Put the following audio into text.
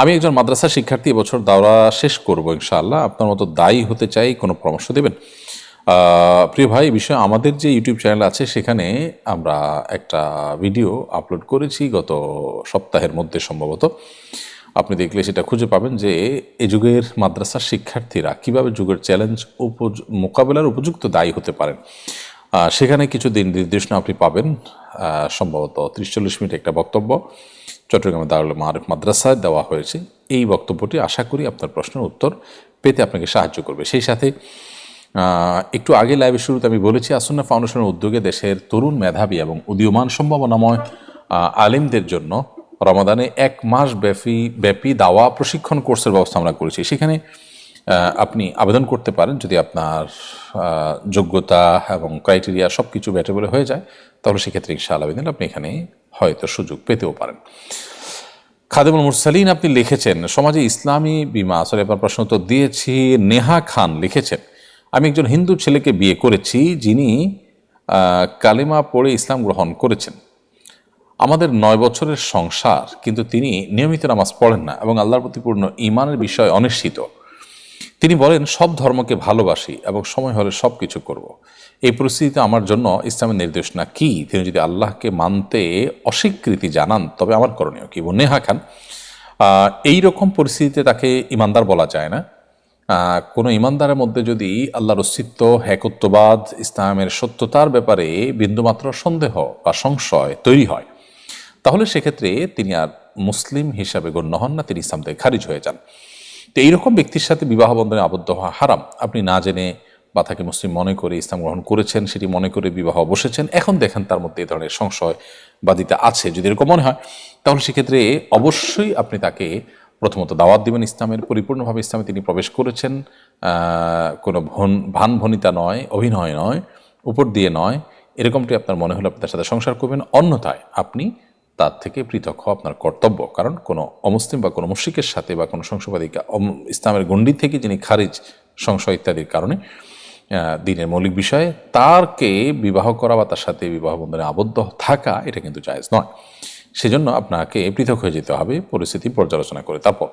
আমি একজন মাদ্রাসা শিক্ষার্থী, এবছর দাওরা শেষ করব ইনশাআল্লাহ। আপনার মতো দায়ী হতে চাই, কোনো পরামর্শ দেবেন? প্রিয় ভাই বিষয় আমাদের যে ইউটিউব চ্যানেল আছে, সেখানে আমরা একটা ভিডিও আপলোড করেছি গত সপ্তাহের মধ্যে সম্ভবত। আপনি দেখলে সেটা খুঁজে পাবেন যে এ যুগের মাদ্রাসার শিক্ষার্থীরা কীভাবে যুগের চ্যালেঞ্জ উপজ মোকাবেলার উপযুক্ত দায়ী হতে পারেন। সেখানে কিছু দিন নির্দেশনা আপনি পাবেন। সম্ভবত ত্রিশ চল্লিশ মিনিট একটা বক্তব্য। চট্টগ্রামে দারুল মারিফ মাদ্রাসায় দেওয়া হয়েছে। এই বক্তব্যটি আশা করি আপনার প্রশ্নের উত্তর পেতে আপনাকে সাহায্য করবে। সেই সাথে একটু আগে লাইভের শুরুতে আমি বলেছি, আসন্না ফাউন্ডেশনের উদ্যোগে দেশের তরুণ মেধাবী এবং উদীয়মান সম্ভাবনাময় আলিমদের জন্য রমাদানে এক মাস ব্যাপী ব্যাপী দাওয়া প্রশিক্ষণ কোর্সের ব্যবস্থা আমরা করেছি। সেখানে আপনি আবেদন করতে পারেন যদি আপনার যোগ্যতা এবং ক্রাইটেরিয়া সব কিছু ব্যাটেবলে হয়ে যায়, তাহলে সেক্ষেত্রে ইনশাআল্লাহ আবেদন আপনি এখানে হয়তো সুযোগ পেতেও পারেন। খাদেমুল মুরসালিন আপনি লিখেছেন, সমাজে ইসলামী বিমা আসলে আপনার প্রশ্ন তো দিয়েছি, নেহা খান লিখেছেন, আমি একজন হিন্দু ছেলেকে বিয়ে করেছি, যিনি কালিমা পড়ে ইসলাম গ্রহণ করেছেন। আমাদের নয় বছরের সংসার, কিন্তু তিনি নিয়মিত নামাজ পড়েন না এবং আল্লাহর প্রতি পূর্ণ ইমানের বিষয় অনিশ্চিত। তিনি বলেন, সব ধর্মকে ভালোবাসি এবং সময় হলে সব কিছু করব। এই পরিস্থিতিতে আমার জন্য ইসলামের নির্দেশনা কি? তিনি যদি আল্লাহকে মানতে অস্বীকৃতি জানান, তবে আমার করণীয় কি? নেহা খান এই রকম পরিস্থিতিতে তাকে ইমানদার বলা যায় না। কোনো ইমানদারের মধ্যে যদি আল্লাহর অস্তিত্ব, একত্ববাদ, ইসলামের সত্যতার ব্যাপারে বিন্দুমাত্র সন্দেহ বা সংশয় তৈরি হয়, তাহলে সেক্ষেত্রে তিনি আর মুসলিম হিসাবে গণ্য হন না, তিনি ইসলাম থেকে খারিজ হয়ে যান। তো এইরকম ব্যক্তির সাথে বিবাহ বন্ধনে আবদ্ধ হওয়া হারাম। আপনি না জেনে বা তাকে মুসলিম মনে করে ইসলাম গ্রহণ করেছেন, সেটি মনে করে বিবাহ বসেছেন, এখন দেখেন তার মধ্যে এই ধরনের সংশয় বাদিতা আছে। যদি এরকম মনে হয়, তাহলে সেক্ষেত্রে অবশ্যই আপনি তাকে প্রথমত দাওয়াত দিবেন ইসলামের, পরিপূর্ণভাবে ইসলামে তিনি প্রবেশ করেছেন কোনো ভন, ভান ভনিতা নয়, অভিনয় নয়, উপর দিয়ে নয়, এরকমটি আপনার মনে হলে আপনি তার সাথে সংসার করবেন। অন্যথায় আপনি তার থেকে পৃথক হওয়া আপনার কর্তব্য। কারণ কোনো অমুসলিম বা কোনো মুশ্রিকের সাথে বা কোনো সংশয়বাদী অম- ইসলামের গণ্ডি থেকে যিনি খারিজ, সংশয় ইত্যাদির কারণে দিনের মৌলিক বিষয়ে তারকে বিবাহ করা বা তার সাথে বিবাহ বন্ধনে আবদ্ধ থাকা, এটা কিন্তু জায়জ নয়। সেজন্য আপনাকে পৃথক হয়ে যেতে হবে, পরিস্থিতি পর্যালোচনা করে। তারপর